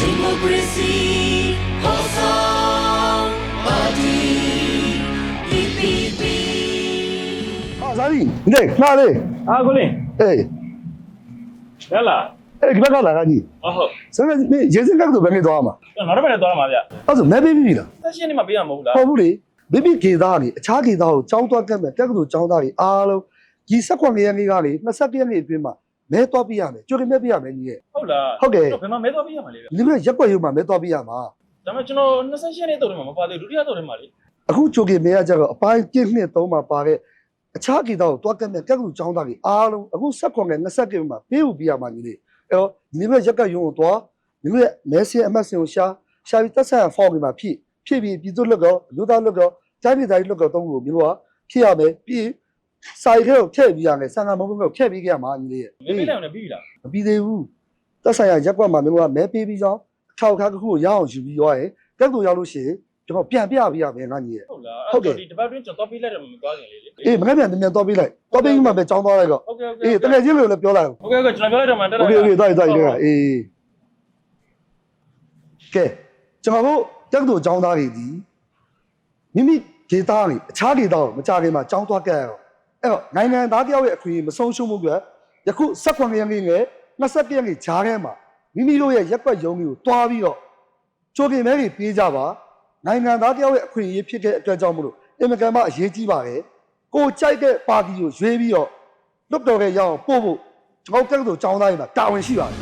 democracy, Hosang Party, PPP. အာဇာတိနေလာလေအာကိုလင်းအေးရလားအေးကကလာကကြီးအဟုတ်စမ်းနေရေစင်ကတော့ဘယ်နေသွားမှာကျွန်တော်နောက်တစ်ပတ်လည်းသွားမှာဗျအဲ့ဆိုမဲပေးပြီလားဆက်ရှင်းနေမှပေးရမဟုတ်လားဟုတ်ဘူးလေမိမိကေသားတွေအခြားကေသားကိုចောင်းသွားကတ်မဲ့တက်ကတူចောင်းသားတွေအားလုံးဒီ16ရက်နေ့ကလေ21ရက်နေ့အတွင်းမှာ မဲသွားပြရမယ်ကြိုတင်မဲပြရမယ်ကြီးရဲ့ဟုတ်လားဟုတ်ကဲ့ဘယ်မှာမဲသွားပေးရမှာလဲဗျဒီလိုရက်ွက်ရုံမှာမဲသွားပြရမှာဒါပေမဲ့ကျွန်တော်28ရက်နေ့တော့တယ်မှာမပါသေးဘူးဒုတိယတော့တယ်မှာလေအခုကြိုကေမဲကကြတော့အပိုင်း1နှစ်3မှာပါတဲ့အခြားကေသားကိုသွားကတ်မဲ့တက်ကတူចောင်းသားတွေအားလုံးအခု16ရက်20ရက်မှာပေးဖို့ပြရမှာကြီးလေအဲ့တော့ဒီလိုရက်ကရုံကိုသွားဒီလိုမဲဆင်အမတ်စင်ကိုရှာရှာပြီးတက်ဆက်ဖောက်ပြီးမှဖြည့်ဖြည့်ပြီးပြည်သူ့လွတ်ကောလူသားလွတ်ကောတိုင်းပြည်သားလွတ်ကောတုံးကိုမျိုးကဖြည့်ရမယ်ပြီး စာရီထဲကိုထည့်ပြီးရမယ်ဆန်ကမုံမုံကိုထည့်ပြီးကြမှာညီလေးရဲ့ မဲပေးလိုက်အောင်လည်းပြီးပြီလား မပြီးသေးဘူးတက်ဆိုင်ရရက်ကွက်မှာမျိုးကမဲပေးပြီးကြောင်းထောက်ခါတစ်ခုကိုရအောင်ယူပြီးရောရင်တက်ကိုရောက်လို့ရှိရင်ကျွန်တော်ပြန်ပြပေးရမယ်ငါညီရဲ့ ဟုတ်လား ဟုတ်ကဲ့ ဒီတပတ်တွင်းကျွန်တော်သွားပေးလိုက်တယ်မသွားခင်လေလေ အေးမနေ့ပြန်ပြန်တော့ပေးလိုက်တော့ပေးပြီးမှပဲကြောင်းသွားလိုက်တော့ ဟုတ်ကဲ့ဟုတ်ကဲ့ အေးတကယ်ချင်းလို့လည်းပြောလိုက်အောင် ဟုတ်ကဲ့ဟုတ်ကဲ့ကျွန်တော်ပြောလိုက်တော့မှတက် โอเคโอเคတိုက်တိုက်တိုက်အေးကဲကျွန်တော်တို့တက်တူចောင်းသားတွေဒီမိမိဒေတာတွေအခြားဒေတာကိုမကြခင်မှာចောင်းသွားကြရအောင် အဲ့တော့နိုင်ငံသားတယောက်ရဲ့အခွင့်အရေးမဆုံးရှုံးမှုကယခု16ရက်နေ့နဲ့21ရက်နေ့ဂျားထဲမှာမိမိတို့ရဲ့ရက်ွက်ရုံးတွေကိုတွားပြီးတော့ချိုးကင်မဲတွေပေးကြပါနိုင်ငံသားတယောက်ရဲ့အခွင့်အရေးဖြစ်တဲ့အတွက်ကြောင့်မလို့အင်မကန်မအရေးကြီးပါတယ်ကိုကြိုက်တဲ့ပါတီကိုရွေးပြီးတော့လွတ်တော်ရဲ့ရအောင်ပို့ဖို့ကျွန်တော်တက်တူចောင်းသားတွေမှာတာဝန်ရှိပါတယ်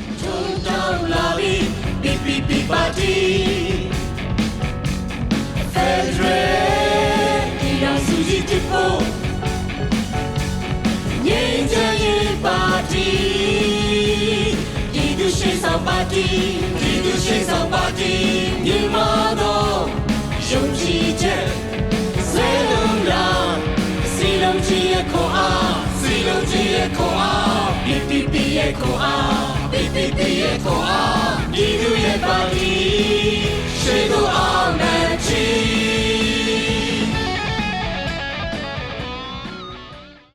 Total Lobby, PPP Party. Federal, Ira Suji Tipo. Nyenjaye Party. Didu Shesang Party, Didu Shesang Party. Nimado, Yongji Jet. Selong Lang, Silong Ji Eko A, Silong Ji Eko A. PPP Eko A, PPP Eko A. Didu Ye Party.